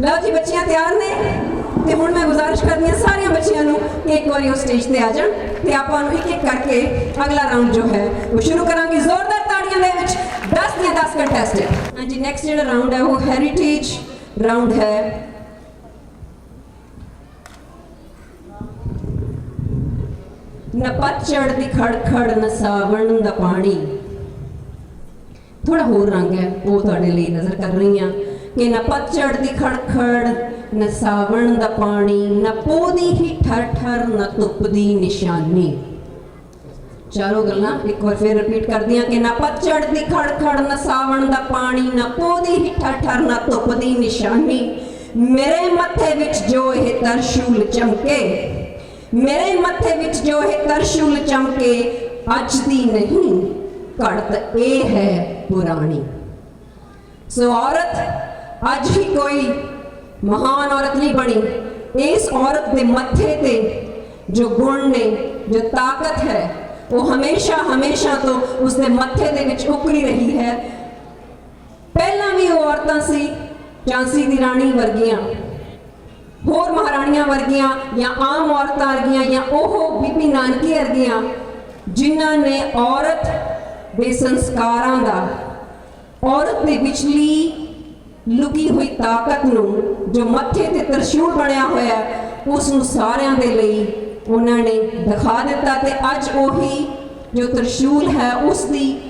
ਲਓ ਜੀ, ਬੱਚੀਆਂ ਤਿਆਰ ਨੇ? ਤੇ ਹੁਣ ਮੈਂ ਗੁਜ਼ਾਰਿਸ਼ ਕਰਦੀ ਹਾਂ ਸਾਰੀਆਂ ਬੱਚੀਆਂ ਨੂੰ ਕਿ ਇੱਕ ਵਾਰੀ ਉਹ ਸਟੇਜ ਤੇ ਆ ਜਾਣ ਤੇ ਆਪਾਂ ਨੂੰ ਇੱਕ ਇੱਕ ਕਰਕੇ ਅਗਲਾ ਰਾਉਂਡ ਜੋ ਹੈ, ਉਹ ਸ਼ੁਰੂ ਕਰਾਂਗੇ। ਜ਼ੋਰਦਾਰ ਤਾੜੀਆਂ ਦੇ ਵਿੱਚ 10 ਦੀਆਂ 10 ਕੰਟੈਸਟੈਂਟ ਹਾਂਜੀ ਨੈਕਸਟ ਜਿਹੜਾ ਰਾਉਂਡ ਹੈ, ਉਹ ਹੈਰੀਟੇਜ ਰਾਉਂਡ ਹੈ। ਨਾ ਨਪਤ ਚੜਦੀ ਖੜਖੜ ਸਾਵਣ ਦਾ ਪਾਣੀ। ਥੋੜਾ ਹੋਰ ਰੰਗ ਹੈ, ਉਹ ਤੁਹਾਡੇ ਲਈ ਨਜ਼ਰ ਕਰ ਰਹੀ ਹਾਂ ਕਿ ਨਾ ਪਤਝੜ ਦੀ ਖੜਖੜ ਨਾ ਸਾਵਣ ਦਾ ਪਾਣੀ ਨਾ ਪੋਦੀ ਹੀ ਠਰ ਠਰ ਨਾ ਧੁੱਪ ਦੀ ਨਿਸ਼ਾਨੀ ਚਾਰੋਂ ਗੱਲਾਂ ਇੱਕ ਵਾਰ ਫਿਰ ਰਿਪੀਟ ਕਰਦੀਆਂ ਕਿ ਨਾ ਪਤਝੜ ਦੀ ਖੜਖੜ ਨਾ ਸਾਵਣ ਦਾ ਪਾਣੀ ਨਾ ਪੋਦੀ ਹੀ ਠਰ ਠਰ ਨਾ ਧੁੱਪ ਦੀ ਨਿਸ਼ਾਨੀ ਮੇਰੇ ਮੱਥੇ ਵਿੱਚ ਜੋ ਇਹ ਤਰਸ਼ੂਲ ਚਮਕੇ ਮੇਰੇ ਮੱਥੇ ਵਿੱਚ ਜੋ ਇਹ ਤਰਸ਼ੂਲ ਚਮਕੇ ਅੱਜ ਦੀ ਨਹੀਂ ਘੜਤ ਇਹ ਹੈ ਪੁਰਾਣੀ ਸੋ ਔਰਤ ਅੱਜ ਹੀ ਕੋਈ ਮਹਾਨ ਔਰਤ ਨਹੀਂ ਬਣੀ। ਇਸ ਔਰਤ ਦੇ ਮੱਥੇ ਤੇ ਜੋ ਗੁਣ ਨੇ, ਜੋ ਤਾਕਤ ਹੈ, ਉਹ ਹਮੇਸ਼ਾ ਹਮੇਸ਼ਾ ਤੋਂ ਉਸਦੇ ਮੱਥੇ ਦੇ ਵਿੱਚ ਉਕਰੀ ਰਹੀ ਹੈ। ਪਹਿਲਾਂ ਵੀ ਉਹ ਔਰਤਾਂ ਸੀ, ਝਾਂਸੀ ਦੀ ਰਾਣੀ ਵਰਗੀਆਂ, ਹੋਰ ਮਹਾਰਾਣੀਆਂ ਵਰਗੀਆਂ ਜਾਂ ਆਮ ਔਰਤਾਂ ਵਰਗੀਆਂ ਜਾਂ ਉਹ ਬੀਬੀ ਨਾਨਕੀ ਵਰਗੀਆਂ, ਜਿਨ੍ਹਾਂ ਨੇ ਔਰਤ ਦੇ ਸੰਸਕਾਰਾਂ ਦਾ, ਔਰਤ ਦੇ ਵਿਚਲੀ ਲੁਕੀ ਹੋਈ ਤਾਕਤ ਨੂੰ ਜੋ ਮੱਥੇ ਤੇ ਤਰਸ਼ੂਲ ਬਣਿਆ ਹੋਇਆ ਉਸ ਨੂੰ ਸਾਰਿਆਂ ਦੇ ਲਈ ਉਹਨਾਂ ਨੇ ਦਿਖਾ ਦਿੱਤਾ ਤੇ ਅੱਜ ਉਹੀ ਜੋ ਤਰਸ਼ੂਲ ਹੈ, ਉਸ ਦੀ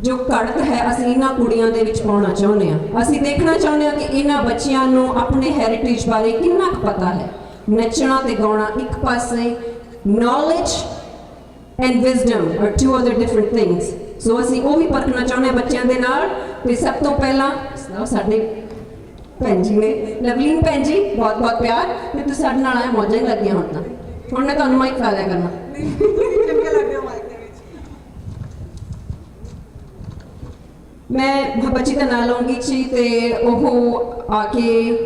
ਜੋ ਕੜਕ ਹੈ, ਅਸੀਂ ਇਹਨਾਂ ਕੁੜੀਆਂ ਦੇ ਵਿੱਚ ਪਾਉਣਾ ਚਾਹੁੰਦੇ ਹਾਂ। ਅਸੀਂ ਦੇਖਣਾ ਚਾਹੁੰਦੇ ਹਾਂ ਕਿ ਇਹਨਾਂ ਬੱਚਿਆਂ ਨੂੰ ਆਪਣੇ ਹੈਰੀਟੇਜ ਬਾਰੇ ਕਿੰਨਾ ਕੁ ਪਤਾ ਹੈ। ਨੱਚਣਾ ਤੇ ਗਾਉਣਾ ਇੱਕ ਪਾਸੇ knowledge and wisdom are two other different things so ਅਸੀਂ ਉਹ ਵੀ ਪਰਖਣਾ ਚਾਹੁੰਦੇ ਹਾਂ ਬੱਚਿਆਂ ਦੇ ਨਾਲ ਤੇ ਸਭ ਤੋਂ ਪਹਿਲਾਂ ਸਾਡੇ ਭੈਣ ਜੀ ਨੇ। ਲਵਲੀਨ ਭੈਣ ਜੀ ਬਹੁਤ ਬਹੁਤ ਪਿਆਰ। ਤੇ ਤੁਸੀਂ ਸਾਡੇ ਨਾਲ ਆਏ ਮੌਜਾਂ ਹੀ ਲੱਗੀਆਂ ਹੁਣ ਤਾਂ। ਹੁਣ ਮੈਂ ਤੁਹਾਨੂੰ ਮਾਈਕ ਫਾਇਦਾ ਕਰਨਾ। ਚੰਗੇ ਲੱਗਦੇ ਹੋ ਦਾ ਨਾਂ ਲਵਾਂਗੀ ਜੀ ਤੇ ਉਹ ਆ ਕੇ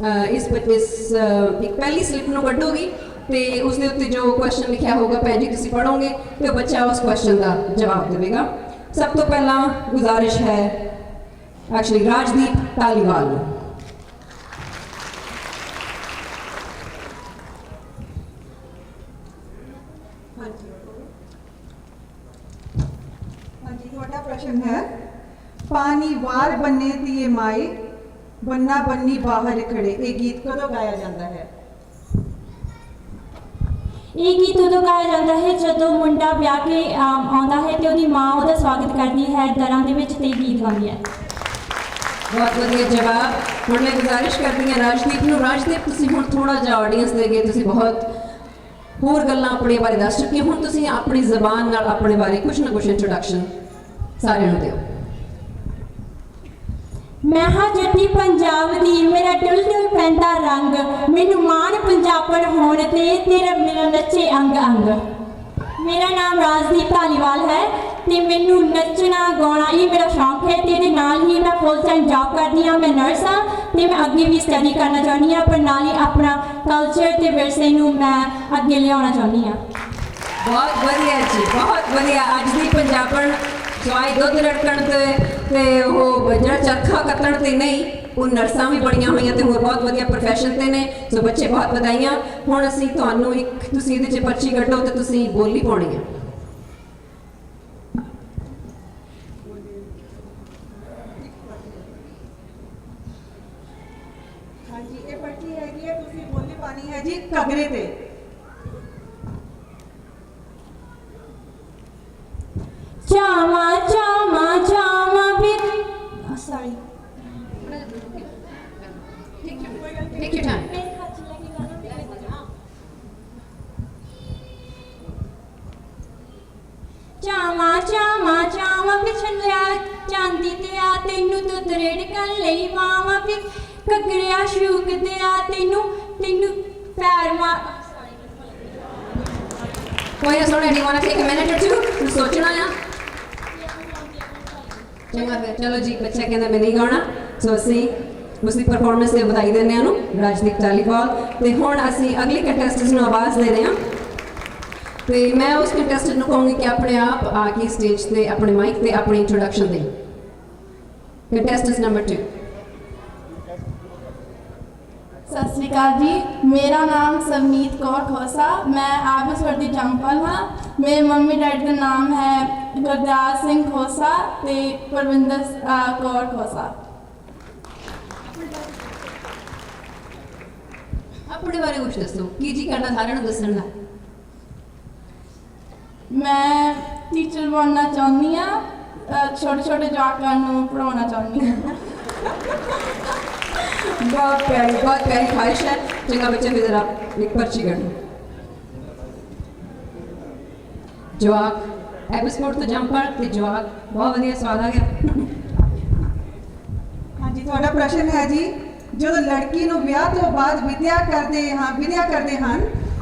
ਅਹ, ਇਸ ਬ- ਇਸ ਇੱਕ ਪਹਿਲੀ ਸਲਿੱਪ ਨੂੰ ਕੱਢੋਗੀ ਤੇ ਉਸ ਦੇ ਉੱਤੇ ਜੋ ਕੁਐਸਚਨ ਲਿਖਿਆ ਹੋਊਗਾ ਭੈਣ ਜੀ ਤੁਸੀਂ ਪੜੋਗੇ ਤੇ ਉਹ ਬੱਚਾ ਉਸ ਕੁਐਸਚਨ ਦਾ ਜਵਾਬ ਦੇਵੇਗਾ। ਸਭ ਤੋਂ ਪਹਿਲਾਂ ਗੁਜ਼ਾਰਿਸ਼ ਹੈ ਹਾਂਜੀ ਹਾਂਜੀ ਤੁਹਾਡਾ ਪ੍ਰਸ਼ਨ ਹੈ ਪਾਣੀ ਵਾਰ ਬੰਨੇ ਦੀਏ ਮਾਈ ਬੰਨਾ ਬੰਨੀ ਬਾਹਰ ਖੜੇ। ਇਹ ਗੀਤ ਕਦੋਂ ਗਾਇਆ ਜਾਂਦਾ ਹੈ? ਇਹ ਗੀਤ ਉਦੋਂ ਗਾਇਆ ਜਾਂਦਾ ਹੈ ਜਦੋਂ ਮੁੰਡਾ ਵਿਆਹ ਕੇ ਆਉਂਦਾ ਹੈ ਤੇ ਉਹਦੀ ਮਾਂ ਉਹਦਾ ਸਵਾਗਤ ਕਰਦੀ ਹੈ ਦਰਾਂ ਦੇ ਵਿੱਚ ਤੇ ਗੀਤ ਗਾਉਂਦੀ ਹੈ। ਬਹੁਤ ਵਧੀਆ ਜਵਾਬ ਹੁਣ ਮੈਂ ਗੁਜ਼ਾਰਿਸ਼ ਕਰਦੀ ਹਾਂ ਰਾਜਦੀਪ ਨੂੰ ਰਾਜਦੀਪ ਤੁਸੀਂ ਹੁਣ ਥੋੜਾ ਜਿਹਾ ਆਡੀਅנס ਦੇ ਗਏ, ਤੁਸੀਂ ਬਹੁਤ ਹੋਰ ਗੱਲਾਂ ਆਪਣੇ ਬਾਰੇ ਦੱਸ ਚੁੱਕੇ ਹੁਣ ਤੁਸੀਂ ਆਪਣੀ ਜ਼ਬਾਨ ਨਾਲ ਆਪਣੇ ਬਾਰੇ ਕੁਝ ਨਾ ਕੁਝ ਇੰਟਰੋਡਕਸ਼ਨ ਸਾਰਿਆਂ ਨੂੰ ਦਿਓ। ਮੈਂ ਹਾਂ ਜੱਟੀ ਪੰਜਾਬ ਦੀ, ਮੇਰਾ ਡੁੱਲ ਡੁੱਲ ਪੈਂਦਾ ਰੰਗ। ਮੈਨੂੰ ਮਾਣ ਪੰਜਾਬਣ ਹੋਣ ਤੇ ਤੇਰਾ ਮੇਰਾ ਨੱਚੇ ਅੰਗ ਅੰਗ ਮੇਰਾ ਨਾਮ ਰਾਜਦੀਪ ਧਾਲੀਵਾਲ ਹੈ ਤੇ ਮੈਨੂੰ ਨੱਚਣਾ, ਗਾਉਣਾ ਇਹ ਮੇਰਾ ਸ਼ੌਂਕ ਹੈ ਤੇ ਇਹਦੇ ਨਾਲ ਹੀ ਮੈਂ ਫੁੱਲ ਟਾਈਮ ਜੌਬ ਕਰਦੀ ਹਾਂ, ਮੈਂ ਨਰਸ ਹਾਂ ਤੇ ਮੈਂ ਅੱਗੇ ਵੀ ਸਟੱਡੀ ਕਰਨਾ ਚਾਹੁੰਦੀ ਹਾਂ, ਪਰ ਨਾਲ ਹੀ ਆਪਣਾ ਕਲਚਰ ਤੇ ਵਿਰਸੇ ਨੂੰ ਮੈਂ ਅੱਗੇ ਲਿਆਉਣਾ ਚਾਹੁੰਦੀ ਹਾਂ। ਬਹੁਤ ਵਧੀਆ ਜੀ, ਬਹੁਤ ਵਧੀਆ। ਅੱਜ ਦੀ ਪੰਜਾਬਣ ਸਵਾਈ ਦੁੱਧ ਰੜਕਣ ਤੇ ਤੇ ਉਹ ਜਿਹੜਾ ਚਰਖਾ ਕੱਤਣ ਤੇ ਨਹੀਂ ਉਹ ਨਰਸਾਂ ਵੀ ਬਣੀਆਂ ਹੋਈਆਂ ਤੇ ਹੋਰ ਬਹੁਤ ਵਧੀਆ ਪ੍ਰੋਫੈਸ਼ਨ ਤੇ ਨੇ। ਸੋ ਬੱਚੇ ਬਹੁਤ ਵਧਾਈਆਂ। ਹੁਣ ਅਸੀਂ ਤੁਹਾਨੂੰ ਇੱਕ, ਤੁਸੀਂ ਇਹਦੇ 'ਚ ਪਰਚੀ ਕੱਢੋ ਤੇ ਤੁਸੀਂ ਬੋਲੀ ਪਾਉਣੀ ਹੈ। ਚਾਂਦੀ ਤੇ ਆ, ਤੈਨੂੰ ਦੁੱਧ ਰੇੜਕਣ ਲਈ ਮਾਵਾ ਵੀ। ਕਗਰਿਆ ਸ਼ੂਕ ਤੇ ਆ, ਤੈਨੂੰ ਤੈਨੂੰ ਪੈਰ ਮਾਰ ਕੋਈ ਨਾ ਸੁਣੋ, anyone take a minute or ਤੁਸੀਂ ਸੋਚਣਾ ਆ। ਚੰਗਾ ਫਿਰ, ਚਲੋ ਜੀ, ਬੱਚਾ ਕਹਿੰਦਾ ਮੈਂ ਨਹੀਂ ਗਾਉਣਾ। ਸੋ ਅਸੀਂ ਉਸਦੀ ਪਰਫਾਰਮੈਂਸ ਤੇ ਵਧਾਈ ਦਿੰਦੇ ਆ ਨੂੰ ਰਾਜਦੀਪ ਚਾਲੀਵਾਲ ਤੇ ਹੁਣ ਅਸੀਂ ਅਗਲੇ ਕੰਟੈਸਟੈਂਟ ਨੂੰ ਆਵਾਜ਼ ਦੇ ਰਹੇ ਹਾਂ। ਤੇ ਮੈਂ ਉਸ ਕੰਟੈਸਟੈਂਟ ਨੂੰ ਕਹਾਂਗੀ ਕਿ ਆਪਣੇ ਆਪ ਆ ਕੇ ਸਟੇਜ ਤੇ ਆਪਣੇ ਮਾਈਕ ਤੇ ਆਪਣੀ ਇੰਟਰੋਡਕਸ਼ਨ ਦੇ ਕੰਟੈਸਟੈਂਟ ਨੰਬਰ 2 ਸਤਿ ਸ਼੍ਰੀ ਅਕਾਲ ਜੀ। ਮੇਰਾ ਨਾਮ ਸਵਨੀਤ ਕੌਰ ਖੋਸਾ। ਮੈਂ ਆਬਸਵਰ ਦੀ ਜੰਪਲ ਹਾਂ। ਮੇਰੇ ਮੰਮੀ ਡੈਡੀ ਦਾ ਨਾਮ ਹੈ ਗੁਰਦਾਸ ਸਿੰਘ ਖੋਸਾ ਤੇ ਪਰਵਿੰਦਰ ਅ, ਕੌਰ ਖੋਸਾ। ਆਪਣੇ ਬਾਰੇ ਕੁਝ ਦੱਸੋ। ਕੀ ਜੀ ਕਰਨਾ ਸਾਰਿਆਂ ਨੂੰ ਦੱਸਣ ਦਾ? ਮੈਂ ਟੀਚਰ ਬਣਨਾ ਚਾਹੁੰਦੀ ਹਾਂ ਛੋਟੇ ਛੋਟੇ ਜਵਾਕਾਂ ਨੂੰ ਪੜਾਉਣਾ ਚਾਹੁੰਦੀ ਹਾਂ। ਬਹੁਤ ਪਿਆਰੀ ਬਹੁਤ ਪਿਆਰੀ ਖਾਹਿਸ਼ ਹੈ। ਚੰਗਾ ਬੱਚੇ ਫਿਰ ਜ਼ਰਾ ਇੱਕ ਪਰਚੀ ਕੱਢ। ਜਵਾਕ ਐਪੀਸੋਡ ਤੋਂ ਜੰਪਰ ਤੇ ਜਵਾਕ ਬਹੁਤ ਵਧੀਆ ਸਵਾਦ ਆ ਗਿਆ। ਹਾਂਜੀ ਤੁਹਾਡਾ ਪ੍ਰਸ਼ਨ ਹੈ ਜੀ ਜਦੋਂ ਲੜਕੀ ਨੂੰ ਵਿਆਹ ਤੋਂ ਬਾਅਦ ਵਿਦਿਆ ਕਰਦੇ ਹਾਂ ਵਿਦਿਆ ਕਰਦੇ ਹਨ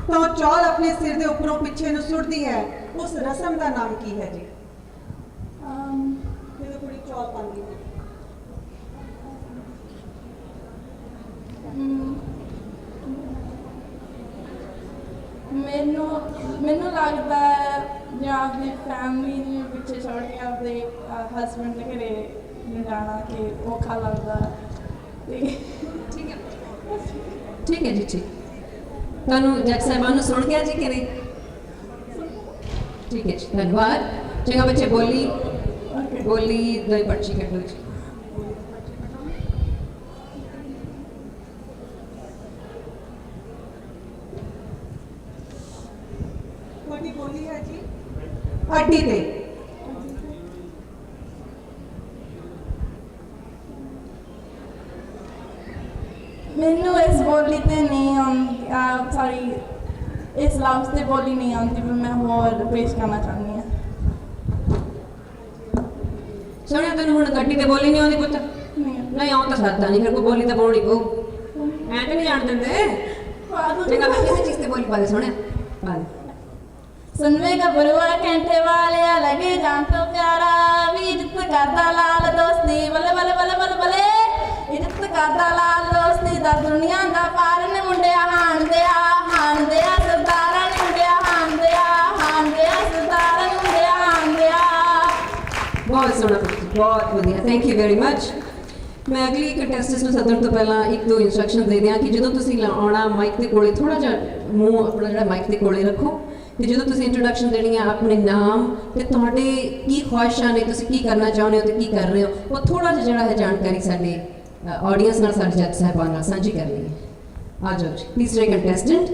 ਤਾਂ ਉਹ ਚੌਲ ਆਪਣੇ ਸਿਰ ਦੇ ਉੱਪਰੋਂ ਪਿੱਛੇ ਨੂੰ ਸੁੱਟਦੀ ਹੈ। ਉਸ ਰਸਮ ਦਾ ਨਾਮ ਕੀ ਹੈ ਜੀ? ਅਮ, ਜਦੋਂ ਕੁੜੀ ਚੌਲ ਪਾਉਂਦੀ ਹੈ। ਮ, ਮੈਨੂੰ ਮੈਨੂੰ ਲੱਗਦਾ ਹੈ ਜਾਂ ਆਪਣੀ ਫੈਮਿਲੀ ਨੂੰ ਪਿੱਛੇ ਛੱਡ ਕੇ ਆਪਣੇ ਹਸਬੰਡ ਦੇ ਘਰੇ ਨੂੰ ਜਾਣਾ ਕਿ ਔਖਾ ਲੱਗਦਾ ਤੇ ਠੀਕ ਹੈ ਠੀਕ ਹੈ। ਜੀ ਠੀਕ ਤੁਹਾਨੂੰ ਜੱਜ ਸਾਹਿਬਾਨ ਨੂੰ ਸੁਣ ਗਿਆ ਜੀ ਕਿ ਨਹੀਂ ਠੀਕ ਹੈ ਜੀ ਧੰਨਵਾਦ ਚੰਗਾ ਬੱਚੇ ਬੋਲੀ ਬੋਲੀ ਦੋ ਪਰਚੀ ਕੱਢੋ ਜੀ ਤੁਹਾਡੀ ਬੋਲੀ ਹੈ ਜੀ ਅੱਡੀ ਤੇ ਮੈਨੂੰ ਇਸ ਬੋਲੀ ਤੇ ਨਹੀਂ ਆਉਂਦੀ ਸੌਰੀ ਇਸ ਲਫ਼ਜ਼ ਤੇ ਬੋਲੀ ਨਹੀਂ ਆਉਂਦੀ ਪਰ ਮੈਂ ਹੋਰ ਪੇਸ਼ ਕਰਨਾ ਚਾਹੁੰਦੀ ਹਾਂ ਸੁਣਿਆ ਤੈਨੂੰ ਹੁਣ ਗੱਡੀ ਤੇ ਬੋਲੀ ਨਹੀਂ ਆਉਂਦੀ ਪੁੱਤ ਨਹੀਂ ਆਉਂ ਤਾਂ ਸਕਦਾ ਨਹੀਂ ਫਿਰ ਕੋਈ ਬੋਲੀ ਤਾਂ ਪਾਉਣੀ ਪਊ ਐਂ ਤੇ ਨਹੀਂ ਜਾਣ ਦਿੰਦੇ ਚੰਗਾ ਮੈਂ ਕਿਸੇ ਚੀਜ਼ ਤੇ ਬੋਲੀ ਪਾ ਦੇ ਸੁਣਿਆ ਪਾ ਦੇ ਸੁਨਵੇ ਗੱਭਰੂਆ ਕੈਂਟੇ ਵਾਲਿਆ ਲਗੇ ਜਾਨ ਤੋਂ ਪਿਆਰਾ ਵੀ ਇੱਜ਼ਤ ਕਰਦਾ ਲਾਲ ਦੋਸਤੀ ਬੱਲੇ ਬੱਲੇ ਬੱਲੇ ਬੱਲੇ ਬੱਲੇ ਇੱਜ਼ਤ ਕਰਦਾ ਲਾਲ ਦੋਸਤੀ ਦਾ ਦੁਨੀਆ ਦਾ ਪਾਰ ਨੇ ਮੁੰਡਿਆ ਹਾਣਦੇ ਆ ਹਾਣਦੇ ਆ ਬਹੁਤ ਸੋਹਣਾ ਬਹੁਤ ਵਧੀਆ। ਥੈਂਕ ਯੂ ਵੈਰੀ ਮੱਚ ਮੈਂ ਅਗਲੀ ਕੰਟੈਸਟੈਂਟ ਨੂੰ ਸੱਦਣ ਤੋਂ ਪਹਿਲਾਂ ਇੱਕ ਦੋ ਇਨਸਟਰਕਸ਼ਨ ਦੇ ਦਿਆਂ ਕਿ ਜਦੋਂ ਤੁਸੀਂ ਆਉਣਾ ਮਾਈਕ ਦੇ ਕੋਲੇ ਥੋੜਾ ਜਿਹਾ ਮੂੰਹ ਆਪਣਾ ਜਿਹੜਾ ਮਾਈਕ ਦੇ ਕੋਲੇ ਰੱਖੋ ਤੇ ਜਦੋਂ ਤੁਸੀਂ ਇੰਟਰੋਡਕਸ਼ਨ ਦੇਣੀ ਆ ਆਪਣੇ ਨਾਮ ਤੇ ਤੁਹਾਡੇ ਕੀ ਖੁਆਇਸ਼ਾਂ ਨੇ, ਤੁਸੀਂ ਕੀ ਕਰਨਾ ਚਾਹੁੰਦੇ ਹੋ ਤੇ ਕੀ ਕਰ ਰਹੇ ਹੋ, ਉਹ ਥੋੜਾ ਜਿਹਾ ਜਿਹੜਾ ਹੈ ਜਾਣਕਾਰੀ ਸਾਡੇ ਆਡੀਅנס ਨਾਲ ਸਾਡੇ ਜੱਜ ਸਾਹਿਬਾਨ ਨਾਲ ਸਾਂਝੀ ਕਰਨੀ ਹੈ ਆ ਜਾਓ ਜੀ, ਤੀਸਰੇ ਕੰਟੈਸਟੈਂਟ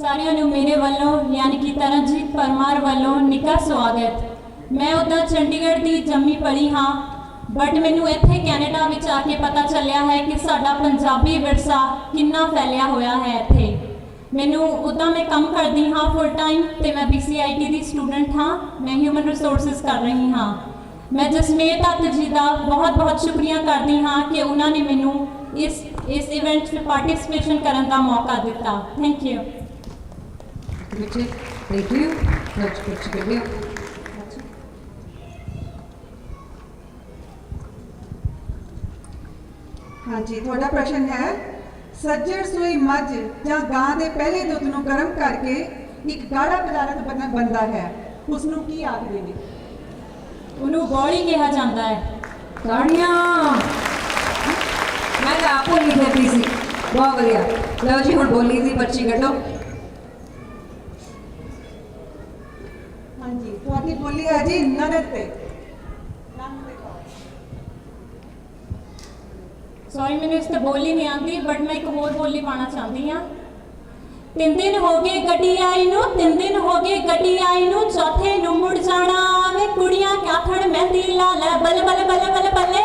ਸਾਰਿਆਂ ਨੂੰ ਮੇਰੇ ਵੱਲੋਂ, ਯਾਨੀ ਕਿ ਤਰਨਜੀਤ ਪਰਮਾਰ ਵੱਲੋਂ ਨਿੱਘਾ ਸਵਾਗਤ। ਮੈਂ ਉੱਦਾਂ ਚੰਡੀਗੜ੍ਹ ਦੀ ਜੰਮੀ ਪਲੀ ਹਾਂ ਬਟ ਮੈਨੂੰ ਇੱਥੇ ਕੈਨੇਡਾ ਵਿੱਚ ਆ ਕੇ ਪਤਾ ਚੱਲਿਆ ਹੈ ਕਿ ਸਾਡਾ ਪੰਜਾਬੀ ਵਿਰਸਾ ਕਿੰਨਾ ਫੈਲਿਆ ਹੋਇਆ ਹੈ ਇੱਥੇ। ਮੈਨੂੰ ਉੱਦਾਂ ਮੈਂ ਕੰਮ ਕਰਦੀ ਹਾਂ ਫੁੱਲ ਟਾਈਮ ਤੇ ਮੈਂ BCIT ਦੀ ਸਟੂਡੈਂਟ ਹਾਂ, ਮੈਂ ਹਿਊਮਨ ਰਿਸੋਰਸਸ ਕਰ ਰਹੀ ਹਾਂ। ਮੈਂ ਜਸਮੇਰ ਦੱਤ ਜੀ ਦਾ ਬਹੁਤ ਬਹੁਤ ਸ਼ੁਕਰੀਆ ਕਰਦੀ ਹਾਂ ਕਿ ਉਹਨਾਂ ਨੇ ਮੈਨੂੰ ਇਸ ਇਸ ਇਵੈਂਟ 'ਚ ਪਾਰਟਿਸਿਪੇਸ਼ਨ ਕਰਨ ਦਾ ਮੌਕਾ ਦਿੱਤਾ। ਥੈਂਕ ਯੂ ਬੱਚੇ ਥੈਂਕ ਯੂ ਲੱਚ ਕੁਝ ਹਾਂਜੀ ਤੁਹਾਡਾ ਪ੍ਰਸ਼ਨ ਹੈ ਸੱਜਣ ਸੂਈ ਮੱਝ ਜਾਂ ਗਾਂ ਦੇ ਪਹਿਲੇ ਦੁੱਧ ਨੂੰ ਗਰਮ ਕਰਕੇ ਇੱਕ ਗਾੜਾ ਪਦਾਰਥ ਬਣ- ਬਣਦਾ ਹੈ ਉਸ ਨੂੰ ਕੀ ਆਖਦੇ ਨੇ? ਉਹਨੂੰ ਬੋਲੀ ਕਿਹਾ ਜਾਂਦਾ ਹੈ। ਤਾੜੀਆਂ ਮੈਂ ਤਾਂ ਆਪੋ ਲਿਖੀ ਸੀ। ਬਹੁਤ ਵਧੀਆ। ਲਓ ਜੀ ਹੁਣ ਬੋਲੀ ਦੀ ਪਰਚੀ ਕੱਢੋ। ਹਾਂਜੀ ਤੁਹਾਡੀ ਬੋਲੀ ਹੈ ਜੀ ਨਨਦ ਤੇ ਨਨਦ ਤੇ ਕਹੋ। ਸੌਰੀ ਮੈਨੂੰ ਇਸ ਤੇ ਬੋਲੀ ਨਹੀਂ ਆਉਂਦੀ ਬਟ ਮੈਂ ਇੱਕ ਹੋਰ ਬੋਲੀ ਪਾਣਾ ਚਾਹੁੰਦੀ ਹਾਂ। ਤਿੰਨ ਦਿਨ ਹੋ ਗਏ ਗੱਡੀ ਆਈ ਨੂੰ, ਤਿੰਨ ਦਿਨ ਹੋ ਗਏ ਗੱਡੀ ਆਈ ਨੂੰ, ਚੌਥੇ ਨੂੰ ਮੁੜ ਜਾਣਾ ਵੇ। ਕੁੜੀਆਂ ਆਖਣ, ਮਹਿੰਦੀ ਲਾ ਲੈ, ਬੱਲੇ ਬੱਲੇ ਬੱਲੇ ਬੱਲੇ ਬੱਲੇ।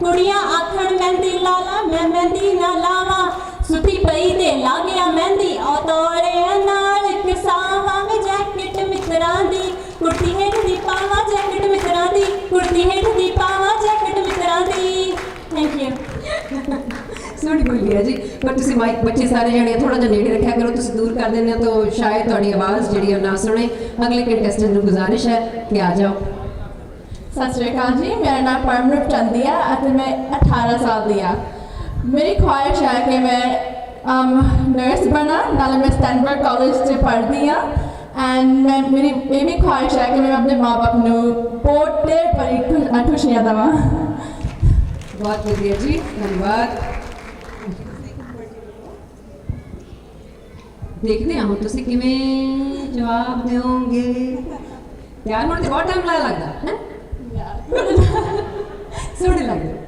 ਕੁੜੀਆਂ ਆਖਣ, ਮਹਿੰਦੀ ਲਾ ਲਾ, ਮੈਂ ਮਹਿੰਦੀ ਨਾ ਲਾਵਾਂ। ਸੁਤੀ ਪਈ ਤੇ ਲਾ ਗਿਆ ਮਹਿੰਦੀ, ਉਹ ਤੋੜਿਆਂ ਨਾਲ ਕਿਸਾਵਾਂ ਵੇ ਜੈਕਟ ਮਿੱਤਰਾਂ ਦੀ। ਕੁੜਤੀ ਹੇਠ ਦੀ ਪਾਵਾਂ ਜੈਕਟ ਮਿੱਤਰਾਂ ਦੀ, ਕੁੜਤੀ ਹੇਠ ਦੀ ਪਾਵਾਂ ਸੋਹਣੀ ਬੋਲੀ ਹੈ ਜੀ। ਪਰ ਤੁਸੀਂ ਮਾਈਕ ਬੱਚੇ ਸਾਰੇ ਜਣੇ ਥੋੜਾ ਜਿਹਾ ਨੇੜੇ ਰੱਖਿਆ ਕਰੋ ਤੁਸੀਂ ਦੂਰ ਕਰ ਦਿੰਦੇ ਹੋ ਤਾਂ ਸ਼ਾਇਦ ਤੁਹਾਡੀ ਆਵਾਜ਼ ਜਿਹੜੀ ਉਹ ਨਾ ਸੁਣੇ। ਅਗਲੇ ਕੰਟੈਸਟੈਂਟ ਨੂੰ ਗੁਜ਼ਾਰਿਸ਼ ਹੈ ਕਿ ਆ ਜਾਓ। ਸਤਿ ਸ਼੍ਰੀ ਅਕਾਲ ਜੀ ਮੇਰਾ ਨਾਮ ਪਰਮਨਿਤ ਚੰਦੀ ਹੈ ਅਤੇ ਮੈਂ 18 ਸਾਲ ਦੀ ਹਾਂ ਮੇਰੀ ਖੁਆਇਸ਼ ਹੈ ਕਿ ਮੈਂ ਨਰਸ ਬਣਾ ਨਾਲੇ ਮੈਂ ਸਟੈਨਫੋਰਡ ਕਾਲਜ 'ਚ ਪੜ੍ਹਦੀ ਹਾਂ ਐਂਡ ਮੈਂ ਮੇਰੀ ਇਹ ਵੀ ਖੁਆਇਸ਼ ਹੈ ਕਿ ਮੈਂ ਆਪਣੇ ਮਾਪੇ ਨੂੰ ਢੇਰ ਭਰੀ ਖੁਸ਼- ਖੁਸ਼ੀਆਂ ਦੇਵਾਂ। ਬਹੁਤ ਵਧੀਆ ਜੀ ਧੰਨਵਾਦ। ਦੇਖਦੇ ਹਾਂ ਹੁਣ ਤੁਸੀਂ ਕਿਵੇਂ ਜਵਾਬ ਦਿਓਗੇ। ਯਾਰ ਹੁਣ ਤੇ ਬਹੁਤ ਟਾਈਮ ਲੱਗਦਾ ਹੈ? ਸੋਹਣੇ ਲੱਗਦੇ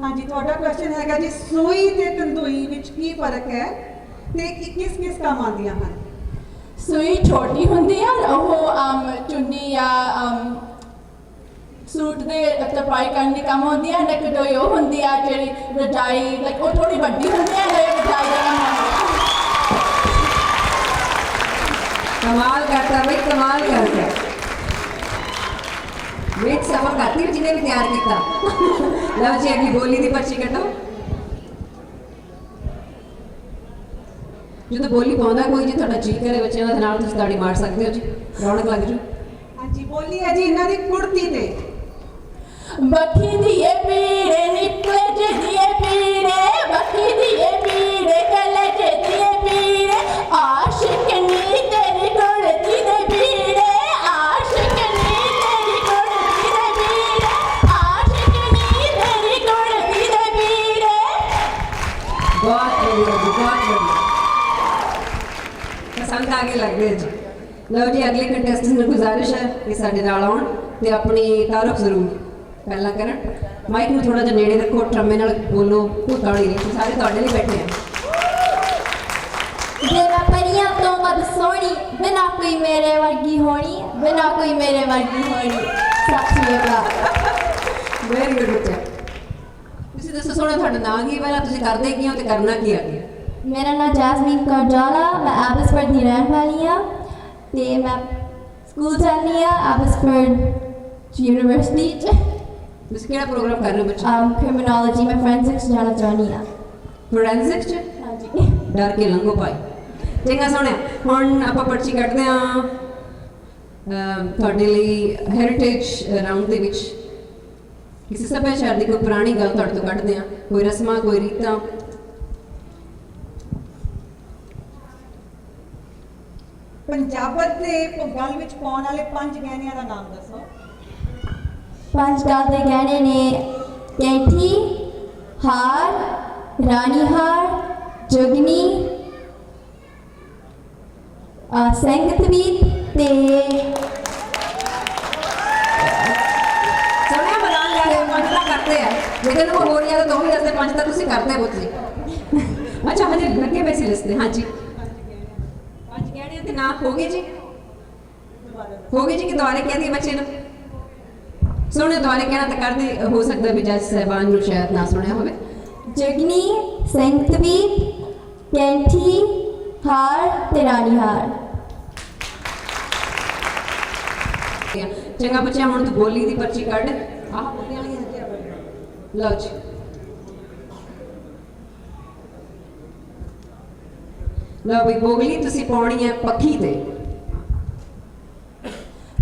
ਹਾਂਜੀ ਤੁਹਾਡਾ ਕੁਐਸਚਨ ਹੈਗਾ ਜੀ ਸੂਈ ਤੇ ਤੰਦੂਈ ਵਿੱਚ ਕੀ ਫ਼ਰਕ ਹੈ ਤੇ ਕਿ ਕਿਸ ਕਿਸ ਕੰਮ ਆਉਂਦੀਆਂ ਹਨ? ਸੂਈ ਛੋਟੀ ਹੁੰਦੀ ਆ ਉਹ ਆਮ ਚੁੰਨੀ ਜਾਂ ਆਮ ਸੂਟ ਦੇ ਤਰਪਾਈ ਕਰਨ ਦੀ ਕੰਮ ਹੁੰਦੀ ਹੈ ਇੱਕ ਕੋਈ ਉਹ ਹੁੰਦੀ ਆ ਜਿਹੜੀ ਰਜਾਈ ਲਾਈਕ ਉਹ ਥੋੜੀ ਵੱਡੀ ਹੁੰਦੀ ਹੈ ਇਹ ਰਜਾਈ ਦਾ ਕੰਮ ਹੁੰਦੀ ਕਮਾਲ ਕਰਤਾ ਬਈ ਕਮਾਲ ਕਰਤਾ ਵਿੱਚ ਸਬਰ ਕਰਤੀ ਵੀ ਜਿਹਨੇ ਵੀ ਤਿਆਰ ਕੀਤਾ। ਲਓ ਜੀ ਅਗਲੀ ਬੋਲੀ ਦੀ ਪਰਚੀ ਕੱਟੋ ਜਦੋਂ ਬੋਲੀ ਪਾਉਂਦਾ ਕੋਈ ਜੀ ਤੁਹਾਡਾ ਜੀ ਕਰੇ ਬੱਚਿਆਂ ਦਾ ਨਾਲ ਤੁਸੀਂ ਤਾੜੀ ਮਾਰ ਸਕਦੇ ਹੋ ਜੀ। ਰੌਣਕ ਲੱਗ ਜੂ। ਹਾਂਜੀ ਬੋਲੀ ਹੈ ਜੀ ਇਹਨਾਂ ਦੀ ਕੁੜਤੀ ਤੇ। ਬੱਖੀ ਦੀਏ ਪੀੜੇ ਨਿਕਲੇ ਜੇ ਦੀਏ ਪੀੜੇ ਬੱਖੀ ਦੀਏ ਪੀੜੇ ਕਲੇ ਜੇ ਦੀਏ ਪੀੜੇ ਆਸ਼ਿਕ ਲਓ ਜੀ ਅਗਲੇ ਕੰਟੈਸਟੈਂਟ ਨੂੰ ਗੁਜ਼ਾਰਿਸ਼ ਹੈ ਕਿ ਸਾਡੇ ਨਾਲ ਆਉਣ ਤੇ ਆਪਣੀ ਤਾਰਫ ਜ਼ਰੂਰ ਪਹਿਲਾਂ ਕਰਨ। ਮਾਈਕ ਨੂੰ ਥੋੜਾ ਜਿਹਾ ਨੇੜੇ ਰੱਖੋ ਟਰਮੇ ਨਾਲ ਬੋਲੋ ਕੋਈ ਤਾੜੀ ਨਹੀਂ ਸਾਰੇ ਤੁਹਾਡੇ ਲਈ ਬੈਠੇ ਆ। ਜੇ ਮੈਂ ਪਰੀਆਂ ਤੋਂ ਵੱਧ ਸੋਹਣੀ ਬਿਨਾ ਕੋਈ ਮੇਰੇ ਵਰਗੀ ਹੋਣੀ ਬਿਨਾ ਕੋਈ ਮੇਰੇ ਵਰਗੀ ਹੋਣੀ। ਸਤਿ ਸ਼੍ਰੀ ਅਕਾਲ। ਵੈਰੀ ਗੁੱਡ ਬੱਚਾ ਤੁਸੀਂ ਦੱਸੋ ਸੋਹਣਾ ਤੁਹਾਡਾ ਨਾਂ ਕੀ ਪਹਿਲਾਂ ਤੁਸੀਂ ਕਰਦੇ ਕੀ ਹੋ ਤੇ ਕਰਨਾ ਕੀ ਅੱਗੇ? ਮੇਰਾ ਨਾਮ ਜੈਸਮੀਨ ਕੌਰ ਜੌਲਾ ਮੈਂ ਐਬਸਫੋਰਡ ਦੀ ਰਹਿਣ ਵਾਲੀ ਹਾਂ। ਤੇ ਮੈਂ ਸਕੂਲ ਜਾਂਦੀ ਹਾਂ ਐਬਸਫੋਰਡ ਯੂਨੀਵਰਸਿਟੀ ਚ। ਤੁਸੀਂ ਕਿਹੜਾ ਪ੍ਰੋਗਰਾਮ ਕਰ ਰਹੇ ਹੋ ਬੱਚੇ? um, criminology ਮੈਂ forensics ਜਾਣਾ ਚਾਹੁੰਦੀ ਹਾਂ। ਫੋਰੈਂਸਿਕ ਚ? ਹਾਂਜੀ। ਡਰ ਕੇ ਲੰਘੋ ਭਾਈ। ਚੰਗਾ ਸੋਹਣਿਆ। ਹੁਣ ਆਪਾਂ ਪਰਚੀ ਕੱਢਦੇ ਆ ਤੁਹਾਡੇ ਲਈ ਹੈਰੀਟੇਜ ਰਾਉਂਡ ਦੇ ਵਿੱਚ। ਕਿਸੇ ਸੱਭਿਆਚਾਰ ਦੀ ਕੋਈ ਪੁਰਾਣੀ ਗੱਲ ਤੁਹਾਡੇ ਤੋਂ ਕੱਢਦੇ ਆ ਕੋਈ ਰਸਮਾਂ ਕੋਈ ਰੀਤਾਂ ਪੰਜਾਬਰ ਦੇ ਗਲ ਵਿੱਚ ਪਾਉਣ ਵਾਲੇ ਪੰਜ ਗਹਿਣਿਆਂ ਦਾ ਨਾਮ ਦੱਸੋ। ਪੰਜ ਗੱਲ ਦੇ ਗਹਿਣੇ ਨੇ ਕੈਂਠੀ ਹਾਰ ਰਾਣੀ ਹਾਰ ਜੁਗਨੀ ਆ ਸੰਗਤਵੀਰ ਤੇ ਸੋਹਣਿਆ ਬਣਾ ਲਿਆ ਪੰਜ ਤਾਂ ਕਰਦੇ ਆ। ਲੇਕਿਨ ਉਹ ਹੋਰ ਯਾਰ ਦੋ ਹੀ ਦੱਸਦੇ ਪੰਜ ਤਾਂ ਤੁਸੀਂ ਕਰਦੇ ਹੋ ਤੁਸੀਂ ਅੱਛਾ ਹਜੇ ਲੱਗੇ ਪਏ ਸੀ ਲਿਸਟ ਹਾਂਜੀ। ਦੇ ਨਾਂ ਹੋ ਗਏ ਜੀ। ਹੋ ਗਏ ਜੀ ਕਿ ਦੁਆਰੇ ਕਹਿ ਦਈਏ ਬੱਚੇ ਨੂੰ। ਸੁਣੇ ਦੁਆਰੇ ਕਹਿਣਾ ਤਾਂ ਕਰਦੇ ਹੋ ਸਕਦਾ ਵੀ ਜੱਜ ਸਾਹਿਬਾਨ ਨੂੰ ਸ਼ਾਇਦ ਨਾ ਸੁਣਿਆ ਹੋਵੇ। ਜੁਗਨੀ ਸੰਗਤਵੀਰ ਕੈਂਠੀ ਹਾਰ ਤੇ ਰਾਣੀ ਹਾਰ। ਚੰਗਾ ਬੱਚਿਆ ਹੁਣ ਤੂੰ ਬੋਲੀ ਦੀ ਪਰਚੀ ਕੱਢ। ਆਹ ਬੋਲੀ ਵਾਲੀ ਹੈ ਲਓ ਜੀ। ਲਓ ਵੀ ਬੋਲੀ ਤੁਸੀਂ ਪਾਉਣੀ ਹੈ ਪੱਖੀ ਤੇ।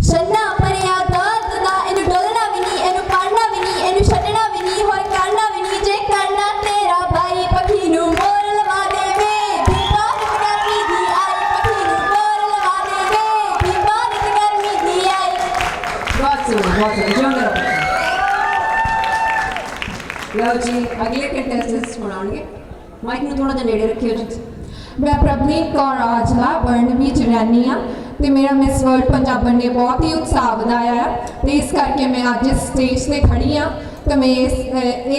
ਛੰਨਾ ਪਰਿਆ ਦਾਦ ਦਾ ਇਹਨੂੰ ਡੋਲਣਾ ਵੀ ਨਹੀਂ ਇਹਨੂੰ ਪੜਨਾ ਵੀ ਨਹੀਂ ਇਹਨੂੰ ਛੱਡਣਾ ਵੀ ਨਹੀਂ ਹੋਰ ਕਰਨਾ ਵੀ ਨਹੀਂ। ਜੇ ਕਰਨਾ ਤੇਰਾ ਭਾਈ ਪੱਖੀ ਨੂੰ ਮੋਰ ਲਵਾ ਦੇਵੇ ਬੀਬਾ ਗਰਮੀ ਦੀ ਆਈ ਪੱਖੀ ਨੂੰ ਮੋਰ ਲਵਾ ਦੇਵੇ ਬੀਬਾ ਗਰਮੀ ਦੀ ਆਈ। ਬਹੁਤ ਬਹੁਤ ਜਿਉਂਦੇ ਰਹੋ ਲਓ ਜੀ ਅਗਲੇ ਕੰਟੈਸਟੈਂਟਸ ਸੁਣਾਉਣਗੇ। ਮਾਈਕ ਨੂੰ ਥੋੜਾ ਜਿਹਾ ਨੇੜੇ ਰੱਖਿਓ ਜੀ। ਮੈਂ ਪ੍ਰਭਨੀਤ ਕੌਰ ਆਜਲਾ ਬਰਨਵੀ ਚ ਰਹਿੰਦੀ ਹਾਂ ਤੇ ਮੇਰਾ ਮਿਸ ਵਰਲਡ ਪੰਜਾਬਣ ਨੇ ਬਹੁਤ ਹੀ ਉਤਸ਼ਾਹ ਵਧਾਇਆ ਹੈ ਤੇ ਇਸ ਕਰਕੇ ਮੈਂ ਅੱਜ ਇਸ ਸਟੇਜ ਤੇ ਖੜੀ ਹਾਂ ਤੇ ਮੈਂ ਇਸ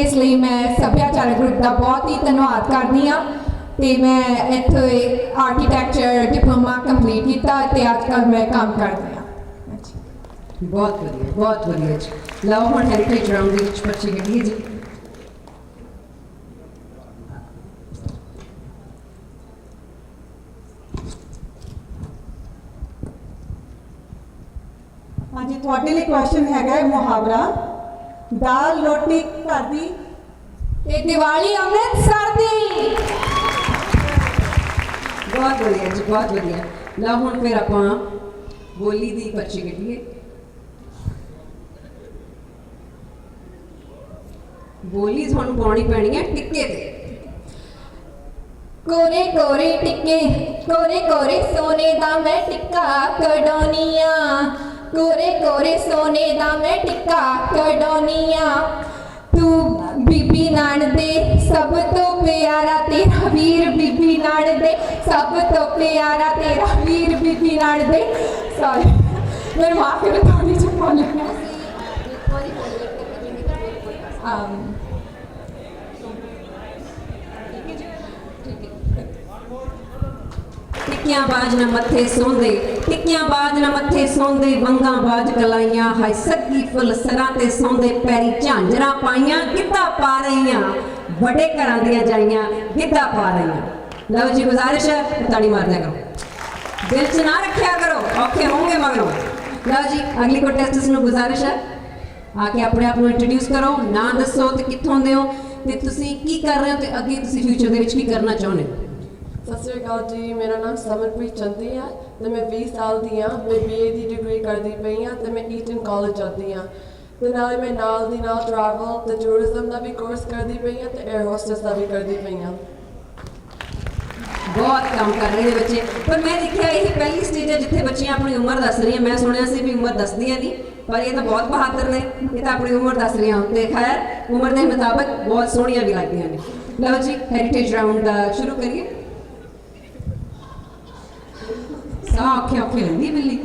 ਇਸ ਲਈ ਮੈਂ ਸੱਭਿਆਚਾਰਕ ਗਰੁੱਪ ਦਾ ਬਹੁਤ ਹੀ ਧੰਨਵਾਦ ਕਰਦੀ ਹਾਂ ਤੇ ਮੈਂ ਇੱਥੇ ਆਰਕੀਟੈਕਚਰ ਡਿਪਲੋਮਾ ਕੰਪਲੀਟ ਕੀਤਾ ਤੇ ਅੱਜ ਕੱਲ੍ਹ ਮੈਂ ਕੰਮ ਕਰਦੀ ਹਾਂ ਬਹੁਤ ਵਧੀਆ ਬਹੁਤ ਵਧੀਆ ਜੀ। ਲਓ ਹੁਣ ਹੈਰੀਟੇਜ ਰਾਉਂਡ ਵਿੱਚ ਪਰਚੀ ਕੱਢੀਏ ਜੀ। ਤੁਹਾਡੇ ਲਈ ਕੁਐਸਚਨ ਹੈਗਾ ਹੈ ਮੁਹਾਵਰਾ। ਦਾਲ ਰੋਟੀ ਘਰ ਦੀ ਤੇ ਦੀਵਾਲੀ ਅੰਮ੍ਰਿਤਸਰ ਦੀ। ਬਹੁਤ ਵਧੀਆ ਜੀ ਬਹੁਤ ਵਧੀਆ। ਲਓ ਹੁਣ ਫਿਰ ਆਪਾਂ ਬੋਲੀ ਦੀ ਪਰਚੀ ਕੱਢੀਏ। ਬੋਲੀ ਤੁਹਾਨੂੰ ਪਾਉਣੀ ਪੈਣੀ ਹੈ ਟਿੱਕੇ ਤੇ। ਕੋਰੇ ਕੋਰੇ ਟਿੱਕੇ ਕੋਰੇ ਕੋਰੇ ਸੋਨੇ ਦਾ ਮੈਂ ਟਿੱਕਾ ਕਢਾਉਣੀਆਂ ਕੋਰੇ ਕੋਰੇ ਸੋਨੇ ਦਾ ਮੈਂ ਟਿੱਕਾ ਕਢਾਉਣੀਆਂ ਤੂੰ ਬੀਬੀ ਨਾਨ ਦੇ ਸਭ ਤੋਂ ਪਿਆਰਾ ਤੇਰਾ ਵੀਰ ਬੀਬੀ ਨਾੜ ਦੇ ਸਭ ਤੋਂ ਪਿਆਰਾ ਤੇਰਾ ਵੀਰ ਬੀਬੀ ਨਾੜ ਦੇ। ਸੌਰੀ ਮੇਰੇ ਮਾਫ ਕਰੋ ਥੋੜੀ ਜਿਹੀ ਬੋਲ um ਟਿੱਕੀਆਂ ਬਾਜ ਨਾ ਮੱਥੇ ਸੌਂਦੇ, ਟਿੱਕੀਆਂ ਬਾਜ ਨਾ ਮੱਥੇ ਸੌਂਦੇ, ਵੰਗਾਂ ਬਾਜ ਕਲਾਈਆਂ, ਹਾਏ ਸੱਗੀ ਫੁੱਲ ਸਰਾਂ ਤੇ ਸੌਂਦੇ, ਪੈਰੀ ਝਾਂਜਰਾਂ ਪਾਈਆਂ, ਗਿੱਧਾ ਪਾ ਰਹੀਆਂ, ਵੱਡੇ ਘਰਾਂ ਦੀਆਂ ਜਾਈਆਂ, ਗਿੱਧਾ ਪਾ ਰਹੀਆਂ। ਲਓ ਜੀ ਗੁਜ਼ਾਰਿਸ਼ ਹੈ, ਤਾੜੀ ਮਾਰ ਦਿਆ ਕਰੋ। ਦਿਲ 'ਚ ਨਾ ਰੱਖਿਆ ਕਰੋ, ਔਖੇ ਹੋਣਗੇ ਮਗਰੋਂ। ਲਓ ਜੀ, ਅਗਲੀ ਕੰਟੈਸਟੈਂਟ ਨੂੰ ਗੁਜ਼ਾਰਿਸ਼ ਹੈ। ਆ ਕੇ ਆਪਣੇ ਆਪ ਨੂੰ ਇੰਟਰੋਡਿਊਸ ਕਰੋ, ਨਾਂ ਦੱਸੋ ਤੇ ਕਿੱਥੋਂ ਦੇ ਹੋ ਤੇ ਤੁਸੀਂ ਕੀ ਕਰ ਰਹੇ ਹੋ ਤੇ ਅੱਗੇ ਤੁਸੀਂ ਫਿਊਚਰ ਦੇ ਵਿੱਚ ਕੀ ਕਰਨਾ ਚਾਹੁੰਦੇ ਹੋ? ਸਤਿ ਸ਼੍ਰੀ ਅਕਾਲ ਜੀ, ਮੇਰਾ ਨਾਮ ਸਮਰਪ੍ਰੀਤ ਚੰਦੀ ਹੈ ਤੇ ਮੈਂ 20 ਸਾਲ ਦੀ ਹਾਂ ਮੈਂ ਬੀਏ ਦੀ ਡਿਗਰੀ ਕਰਦੀ ਪਈ ਹਾਂ ਤੇ ਮੈਂ ਈਟਨ ਕਾਲਜ ਜਾਂਦੀ ਹਾਂ ਤੇ ਨਾਲੇ ਮੈਂ ਨਾਲ ਦੀ ਨਾਲ ਟਰੈਵਲ ਤੇ ਟੂਰਿਜ਼ਮ ਦਾ ਵੀ ਕੋਰਸ ਕਰਦੀ ਪਈ ਹਾਂ ਤੇ 에ਅਰ ਹੋਸਟਸ ਦਾ ਵੀ ਕਰਦੀ ਪਈ ਹਾਂ ਬਹੁਤ ਕੰਮ ਕਰ ਰਹੇ ਨੇ ਬੱਚੇ। ਪਰ ਮੈਂ ਦੇਖਿਆ ਇਹ ਪਹਿਲੀ ਸਟੇਜ ਹੈ ਜਿੱਥੇ ਬੱਚੀਆਂ ਆਪਣੀ ਉਮਰ ਦੱਸ ਰਹੀਆਂ। ਮੈਂ ਸੁਣਿਆ ਸੀ ਵੀ ਉਮਰ ਦੱਸਦੀਆਂ ਨਹੀਂ, ਪਰ ਇਹ ਤਾਂ ਬਹੁਤ ਬਹਾਦਰ ਨੇ। ਇਹ ਤਾਂ ਆਪਣੀ ਉਮਰ ਦੱਸ ਰਹੀਆਂ। ਤੇ ਖੈਰ, ਉਮਰ ਦੇ ਮੁਤਾਬਕ ਬਹੁਤ ਸੋਹਣੀਆਂ ਵੀ ਲੱਗਦੀਆਂ ਨੇ। ਲਓ ਜੀ ਹੈਰੀਟੇਜ ਰਾਉਂਡ ਦਾ ਸ਼ੁਰੂ ਕਰੀਏ। ਸਾਹ ਔਖੇ ਔਖੇ ਲੈਂਦੀ ਬਿੱਲੀ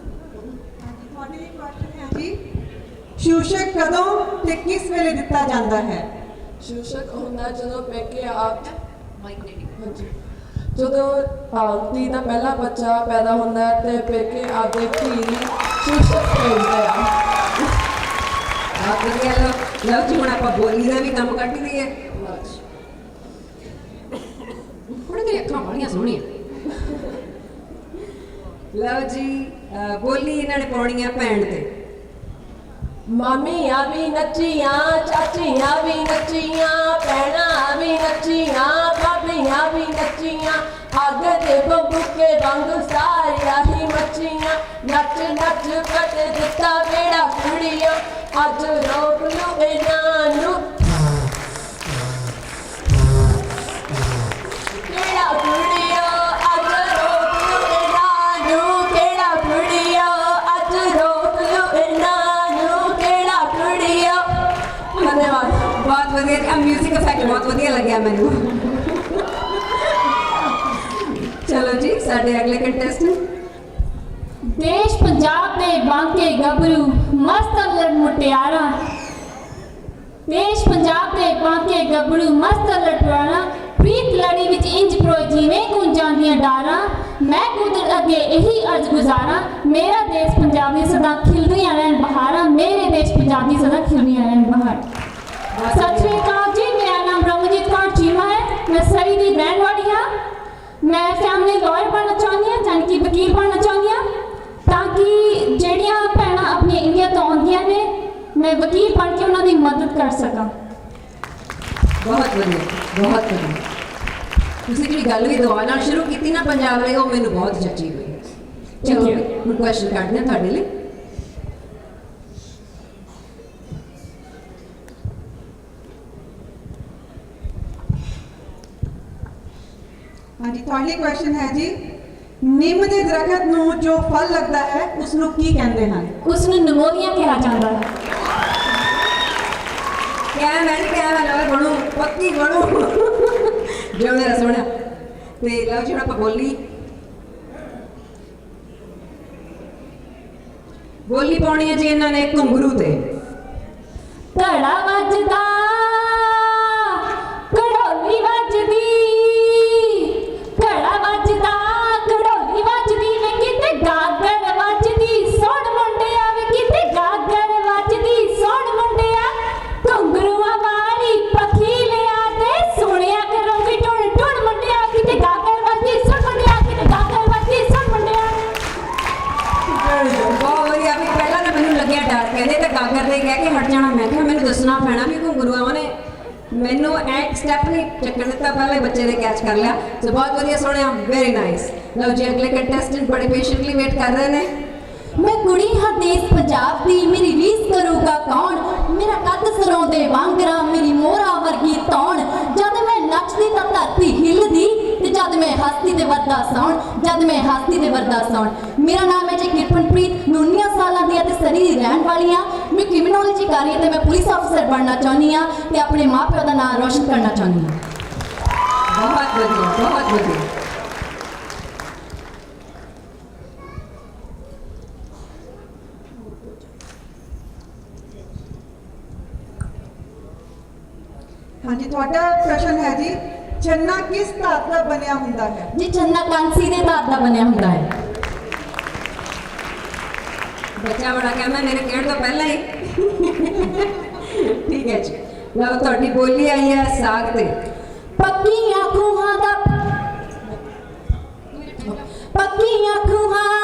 ਤੁਹਾਡੇ ਲਈ question ਹੈ ਜੀ ਸ਼ੂਸ਼ਕ ਕਦੋਂ ਤੇ ਕਿਸ ਵੇਲੇ ਦਿੱਤਾ ਜਾਂਦਾ ਹੈ ਸ਼ੂਸ਼ਕ ਹੁੰਦਾ ਜਦੋਂ ਪੇਕੇ ਆਪ ਹਾਂਜੀ ਜਦੋਂ ਅਹ, ਧੀ ਦਾ ਪਹਿਲਾ ਬੱਚਾ ਪੈਦਾ ਹੁੰਦਾ ਹੈ ਤੇ ਪੇਕੇ ਆਪਦੇ ਧੀ ਨੂੰ ਸ਼ੂਸ਼ਕ ਭੇਜਦੇ ਆ ਆਪ ਵਧੀਆ ਲਓ ਜੀ, ਹੁਣ ਆਪਾਂ ਬੋਲੀ ਦਾ ਵੀ ਕੰਮ ਕੱਢ ਦਈਏ ਹੁਣ ਮੇਰੀ ਅੱਖਾਂ ਬੜੀਆਂ ਸੋਹਣੀਆਂ। ਲਓ ਜੀ, ਅਹ ਬੋਲੀ ਇਹਨਾਂ ਨੇ ਪਾਉਣੀ ਆ ਭੈਣ ਤੇ। ਮਾਮੀਆਂ ਵੀ ਨੱਚੀਆਂ, ਚਾਚੀਆਂ ਵੀ ਨੱਚੀਆਂ, ਭੈਣਾਂ ਵੀ ਨੱਚੀਆਂ, ਭਾਬੀਆਂ ਵੀ ਨੱਚੀਆਂ। ਅੱਗ ਦੇ ਬੰਬੂਕੇ ਵਾਂਗ ਸਾਰੀਆਂ ਹੀ ਮੱਚੀਆਂ। ਨੱਚ ਨੱਚ ਕੱਟ ਦਿੱਤਾ ਵੇੜਾ ਕੁੜੀਆਂ। ਅੱਜ ਰੋਕ ਲੂ ਇਹਨਾਂ ਨੂੰ। ਕਿਹੜਾ ਲੱਗਿਆ ਮੈਨੂੰ। ਚਲੋ ਜੀ ਸਾਡੇ ਅਗਲੇ ਕੰਟੈਸਟੈਂਟ ਦੇਸ਼ ਪੰਜਾਬ ਦੇ ਬਾਂਕੇ ਗੱਭਰੂ ਮਸਤ ਲੜ ਮੁਟਿਆਰਾ। ਦੇਸ਼ ਪੰਜਾਬ ਦੇ ਬਾਂਕੇ ਗੱਭਰੂ ਮਸਤ ਲਟਵਾਣਾ ਪ੍ਰੀਤ ਲੜੀ ਵਿੱਚ ਇੰਜ ਪ੍ਰੋ ਜਿਵੇਂ ਗੁੰਜਾਂਦੀਆਂ ਡਾਰਾਂ। ਮੈਂ ਕੁਦਰਤ ਅੱਗੇ ਇਹੀ ਅਰਜ਼ ਗੁਜ਼ਾਰਾਂ ਮੇਰਾ ਦੇਸ਼ ਪੰਜਾਬ ਦੀ ਸਦਾ ਖਿਲਦੀਆਂ ਰਹਿਣ ਬਹਾਰਾਂ ਮੇਰੇ ਦੇਸ਼ ਪੰਜਾਬ ਦੀ ਸਦਾ ਖਿਲਦੀਆਂ ਰਹਿਣ ਬਹਾਰ। ਸਤਿ ਸ਼੍ਰੀ ਅਕਾਲ ਜੀ ਮੇਰਾ ਮੈਂ ਸਰੀ ਦੀ ਰਹਿਣ ਵਾਲੀ ਹਾਂ ਮੈਂ ਫੈਮਿਲੀ ਲਾਇਰ ਬਣਨਾ ਚਾਹੁੰਦੀ ਹਾਂ ਜਾਣੀ ਕਿ ਵਕੀਲ ਬਣਨਾ ਚਾਹੁੰਦੀ ਹਾਂ ਤਾਂ ਕਿ ਜਿਹੜੀਆਂ ਭੈਣਾਂ ਆਪਣੀ ਇੰਡੀਆ ਤੋਂ ਆਉਂਦੀਆਂ ਨੇ ਮੈਂ ਵਕੀਲ ਬਣ ਕੇ ਉਹਨਾਂ ਦੀ ਮਦਦ ਕਰ ਸਕਾਂ। ਬਹੁਤ ਵਧੀਆ ਬਹੁਤ ਵਧੀਆ। ਤੁਸੀਂ ਜਿਹੜੀ ਗੱਲ ਵੀ ਦੁਆ ਨਾਲ ਸ਼ੁਰੂ ਕੀਤੀ ਨਾ ਪੰਜਾਬ ਲਈ ਉਹ ਮੈਨੂੰ ਬਹੁਤ ਜੱਜੀ ਹੋਈ। ਚਲੋ. ਹੁਣ ਕੁਐਸਚਨ ਕੱਢਦੇ ਹਾਂ ਤੁਹਾਡੇ ਲਈ। ਹਾਂਜੀ ਤੁਹਾਡੇ ਕੁਐਸਚਨ ਹੈ ਜੀ ਨਿੰਮ ਦੇ ਦਰਖਤ ਨੂੰ ਜੋ ਫਲ ਲੱਗਦਾ ਹੈ ਉਸ ਨੂੰ ਕੀ ਕਹਿੰਦੇ ਹਨ? ਉਸ ਨੂੰ ਨਮੋਨੀਆ ਕਿਹਾ ਜਾਂਦਾ ਹੈ। ਕਿਆ ਮੈਂ ਕਿਹਾ ਮੈਂ ਬਣੂ ਪੱਕੀ ਬਣੂ ਜੋ ਮੇਰਾ ਸੋਹਣਾ। ਤੇ ਲਓ ਜੀ ਹੁਣ ਆਪਾਂ ਬੋਲੀ। ਬੋਲੀ ਪਾਉਣੀ ਹੈ ਜੀ ਇਹਨਾਂ ਨੇ ਘੁੰਗਰੂ ਤੇ। ਚੱਕਰ ਦਿੱਤਾ ਪਹਿਲੇ ਬੱਚੇ ਨੇ ਕੈਚ ਕਰ ਲਿਆ ਸੋ ਬਹੁਤ ਵਧੀਆ ਸੁਣਿਆ ਵੈਰੀ ਨਾਈਸ ਲਓ ਜੀ ਅਗਲੇ ਕੰਟੈਸਟੈਂਟ ਬੜੇ ਪੇਸ਼ੈਂਟਲੀ ਵੇਟ ਕਰ ਰਹੇ ਨੇ ਮੈਂ ਕੁੜੀ ਹਾਂ ਦੇਸ਼ ਪੰਜਾਬ ਦੀ ਮੇਰੀ ਰੀਸ ਕਰੂਗਾ ਕੌਣ ਮੇਰਾ ਕੱਦ ਸਰੋਂ ਦੇ ਵਾਂਗਰਾ ਮੇਰੀ ਮੋਹਰਾ ਵਰਗੀ ਤੌਣ ਜਦ ਮੈਂ ਨੱਚਦੀ ਤਾਂ ਧਰਤੀ ਹਿੱਲਦੀ ਤੇ ਜਦ ਮੈਂ ਹੱਸਦੀ ਤੇ ਵਰਦਾ ਸੌਣ ਜਦ ਮੈਂ ਹੱਸਦੀ ਤੇ ਵਰਦਾ ਸੌਣ ਮੇਰਾ ਨਾਮ ਹੈ ਜੀ ਕਿਰਪਨਪ੍ਰੀਤ ਮੈਂ 19 ਸਾਲਾਂ ਦੀ ਤੇ ਸਰੀ ਦੀ ਰਹਿਣ ਵਾਲੀ ਆ ਮੈਂ ਕ੍ਰਿਮੀਨੋਲੋਜੀ ਕਰ ਰਹੀ ਤੇ ਮੈਂ ਪੁਲਿਸ ਅਫਸਰ ਬਣਨਾ ਚਾਹੁੰਦੀ ਹਾਂ ਤੇ ਆਪਣੇ ਮਾਪਿਆਂ ਦਾ ਨਾਮ ਰੋਸ਼ਨ ਕਰਨਾ ਚਾਹੁੰਦੀ ਹਾਂ ਬਹੁਤ ਵਧੀਆ ਬਹੁਤ ਵਧੀਆ ਹਾਂਜੀ ਤੁਹਾਡਾ ਪ੍ਰਸ਼ਨ ਹੈ ਜੀ ਚੰਨਾ ਕਿਸ ਧਾਤ ਦਾ ਬਣਿਆ ਹੁੰਦਾ ਹੈ? ਜੀ ਚੰਨਾ ਕਾਂਸੀ ਦੇ ਧਾਤ ਦਾ ਬਣਿਆ ਹੁੰਦਾ ਹੈ। ਬੱਚਾ ਬੜਾ ਕਹਿੰਦਾ ਮੇਰੇ ਖੇਡ ਤੋਂ ਪਹਿਲਾਂ ਹੀ? ਠੀਕ ਹੈ ਜੀ। ਲਓ ਤੁਹਾਡੀ ਬੋਲੀ ਆਈ ਹੈ ਸਾਗ ਤੇ। पक्की आंखों हाँ दा पक्की आंखों हाँ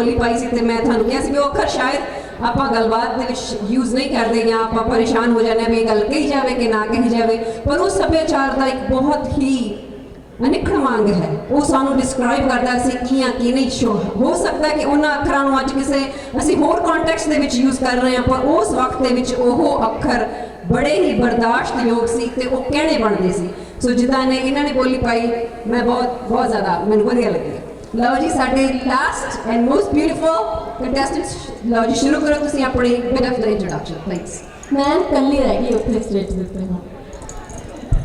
ਬੋਲੀ ਪਾਈ ਸੀ ਤੇ ਮੈਂ ਤੁਹਾਨੂੰ ਕਿਹਾ ਸੀ ਵੀ ਉਹ ਅੱਖਰ ਸ਼ਾਇਦ ਆਪਾਂ ਗੱਲਬਾਤ ਦੇ ਵਿੱਚ ਯੂਜ਼ ਨਹੀਂ ਕਰਦੇ ਜਾਂ ਆਪਾਂ ਪਰੇਸ਼ਾਨ ਹੋ ਜਾਂਦੇ ਹਾਂ ਵੀ ਇਹ ਗੱਲ ਕਹੀ ਜਾਵੇ ਕਿ ਨਾ ਕਹੀ ਜਾਵੇ, ਪਰ ਉਹ ਸੱਭਿਆਚਾਰ ਦਾ ਇੱਕ ਬਹੁਤ ਹੀ ਅਨਿੱਖੜ ਮੰਗ ਹੈ। ਉਹ ਸਾਨੂੰ ਡਿਸਕ੍ਰਾਈਬ ਕਰਦਾ ਸੀ ਕੀ ਆ ਕੀ ਨਹੀਂ ਸ਼ੋ ਹੋ ਸਕਦਾ ਕਿ ਉਹਨਾਂ ਅੱਖਰਾਂ ਨੂੰ ਅੱਜ ਕਿਸੇ ਅਸੀਂ ਹੋਰ ਕੰਟੈਕਸਟ ਦੇ ਵਿੱਚ ਯੂਜ਼ ਕਰ ਰਹੇ ਹਾਂ, ਪਰ ਉਸ ਵਕਤ ਦੇ ਵਿੱਚ ਉਹ ਅੱਖਰ ਬੜੇ ਹੀ ਬਰਦਾਸ਼ਤਯੋਗ ਸੀ ਤੇ ਉਹ ਕਹਿਣੇ ਬਣਦੇ ਸੀ। ਸੋ ਜਿੱਦਾਂ ਨੇ ਇਹਨਾਂ ਨੇ ਬੋਲੀ ਪਾਈ, ਮੈਂ ਬਹੁਤ ਬਹੁਤ ਜ਼ਿਆਦਾ ਮੈਨੂੰ ਵਧੀਆ ਲੱਗਿਆ ਲਓ ਜੀ, ਸਾਡੇ last and most beautiful contestants ਲਓ ਜੀ, ਸ਼ੁਰੂ ਕਰੋ ਤੁਸੀਂ ਆਪਣੀ bit of the introduction please ਮੈਂ ਇਕੱਲੀ ਰਹਿ ਗਈ ਉੱਥੇ ਸਟੇਜ ਦੇ ਉੱਤੇ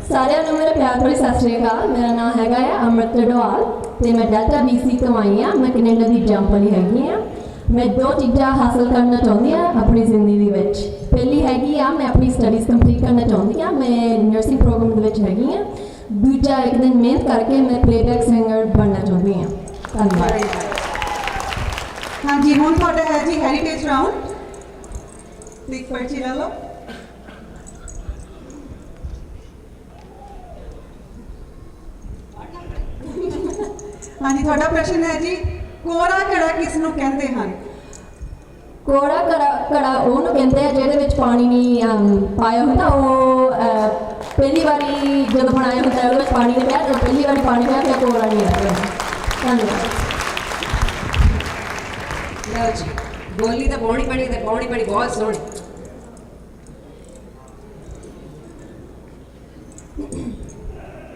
ਸਾਰਿਆਂ ਨੂੰ ਮੇਰਾ ਪਿਆਰ ਭਰੀ ਸਤਿ ਸ਼੍ਰੀ ਅਕਾਲ। ਮੇਰਾ ਨਾਮ ਹੈਗਾ ਹੈ ਅਮਰਤ ਡੋਵਾਲ ਤੇ ਮੈਂ ਡੈਲਟਾ ਬੀਸੀ ਤੋਂ ਆਈ ਹਾਂ ਮੈਂ ਕੈਨੇਡਾ ਦੀ ਜੰਪਲੀ ਹੈਗੀ ਹਾਂ ਮੈਂ ਦੋ ਚੀਜ਼ਾਂ ਹਾਸਲ ਕਰਨਾ ਚਾਹੁੰਦੀ ਹਾਂ ਆਪਣੀ ਜ਼ਿੰਦਗੀ ਦੇ ਵਿੱਚ। ਪਹਿਲੀ ਹੈਗੀ ਆ, ਮੈਂ ਆਪਣੀ ਸਟੱਡੀਜ਼ ਕੰਪਲੀਟ ਕਰਨਾ ਚਾਹੁੰਦੀ ਹਾਂ ਮੈਂ ਨਰਸਿੰਗ ਪ੍ਰੋਗਰਾਮ ਦੇ ਵਿੱਚ ਹੈਗੀ ਹਾਂ ਦੂਜਾ ਇੱਕ ਦਿਨ ਮਿਹਨਤ ਕਰਕੇ ਮੈਂ ਪਲੇਬੈਕ ਸਿੰਗਰ ਬਣਨਾ ਚਾਹੁੰਦੀ ਹਾਂ ਧੰਨਵਾਦ। ਹਾਂਜੀ ਹੁਣ ਤੁਹਾਡਾ ਹੈ ਜੀ ਹੈਰੀਟੇਜ ਰਾਉਂਡ ਇੱਕ ਪਰਚੀ ਲੈ ਲਓ। ਹਾਂਜੀ ਤੁਹਾਡਾ ਪ੍ਰਸ਼ਨ ਹੈ ਜੀ ਕੋਰਾ ਘੜਾ ਕਿਸ ਨੂੰ ਕਹਿੰਦੇ ਹਨ? ਕੋੜਾ ਕੜਾ ਕੜਾ ਉਹਨੂੰ ਕਹਿੰਦੇ ਆ ਜਿਹਦੇ ਵਿੱਚ ਪਾਣੀ ਨਹੀਂ ਅਮ, ਪਾਇਆ ਹੁੰਦਾ। ਉਹ ਪਹਿਲੀ ਵਾਰੀ ਜਦੋਂ ਬਣਾਇਆ ਹੁੰਦਾ ਉਹਦੇ ਵਿੱਚ ਪਾਣੀ ਨਹੀਂ ਪਿਆ। ਜਦੋਂ ਪਹਿਲੀ ਵਾਰੀ ਪਾਣੀ ਪਿਆ ਫਿਰ ਕੋੜਾ ਨਹੀਂ ਆਇਆ। ਧੰਨਵਾਦ। ਲਓ ਜੀ, ਬੋਲੀ ਤਾਂ ਪਾਉਣੀ ਪੜੀ ਤੇ ਪਾਉਣੀ ਪੜੀ ਬਹੁਤ ਸੋਹਣੀ।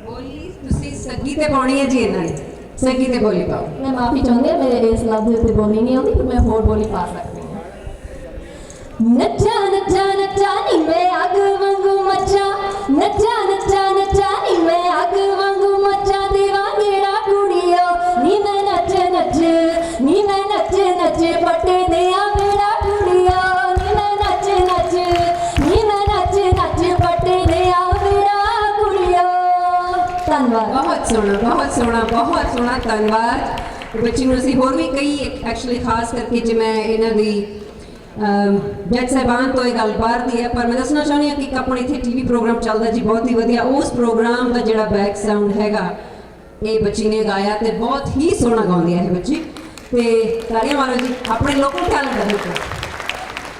ਬੋਲੀ ਤੁਸੀਂ ਸੱਗੀ ਤੇ ਪਾਉਣੀ ਹੈ ਜੀ ਇਹਨਾਂ ਨੇ। ਸੱਗੀ ਤੇ ਬੋਲੀ ਪਾਓ। ਮੈਂ ਮਾਫੀ ਚਾਹੁੰਦੀ ਹਾਂ, ਮੇਰੇ ਇਸ ਲਫ਼ਜ਼ ਦੇ ਉੱਤੇ ਬੋਲੀ ਨਹੀਂ ਆਉਂਦੀ, ਪਰ ਮੈਂ ਹੋਰ ਬੋਲੀ ਪਾ ਸਕਦੀ ਹਾਂ। ਨੱਚਾ ਸੋਹਣਾ, ਬਹੁਤ ਸੋਹਣਾ ਬਹੁਤ ਸੋਹਣਾ, ਧੰਨਵਾਦ। ਬੱਚੀ ਨੂੰ ਅਸੀਂ ਹੋਰ ਵੀ ਕਈ ਐਕਚੁਅਲੀ ਖਾਸ ਕਰਕੇ ਜੇ ਮੈਂ ਇਹਨਾਂ ਦੀ ਜੱਜ ਸਾਹਿਬਾਨ ਤੋਂ ਇਹ ਗੱਲ ਬਾਹਰ ਦੀ ਹੈ, ਪਰ ਮੈਂ ਦੱਸਣਾ ਚਾਹੁੰਦੀ ਹਾਂ ਕਿ ਇੱਕ ਆਪਣਾ ਇੱਥੇ ਟੀਵੀ ਪ੍ਰੋਗਰਾਮ ਚੱਲਦਾ ਜੀ, ਬਹੁਤ ਹੀ ਵਧੀਆ। ਉਸ ਪ੍ਰੋਗਰਾਮ ਦਾ ਜਿਹੜਾ ਬੈਕ ਸਾਊਂਡ ਹੈਗਾ, ਇਹ ਬੱਚੀ ਨੇ ਗਾਇਆ ਤੇ ਬਹੁਤ ਹੀ ਸੋਹਣਾ ਗਾਉਂਦੀ ਹੈ ਇਹ ਬੱਚੀ। ਤੇ ਤਾੜੀਆਂ ਮਾਰੋ ਜੀ, ਆਪਣੇ ਲੋਕਲ ਟੈਲੈਂਟ ਦੇ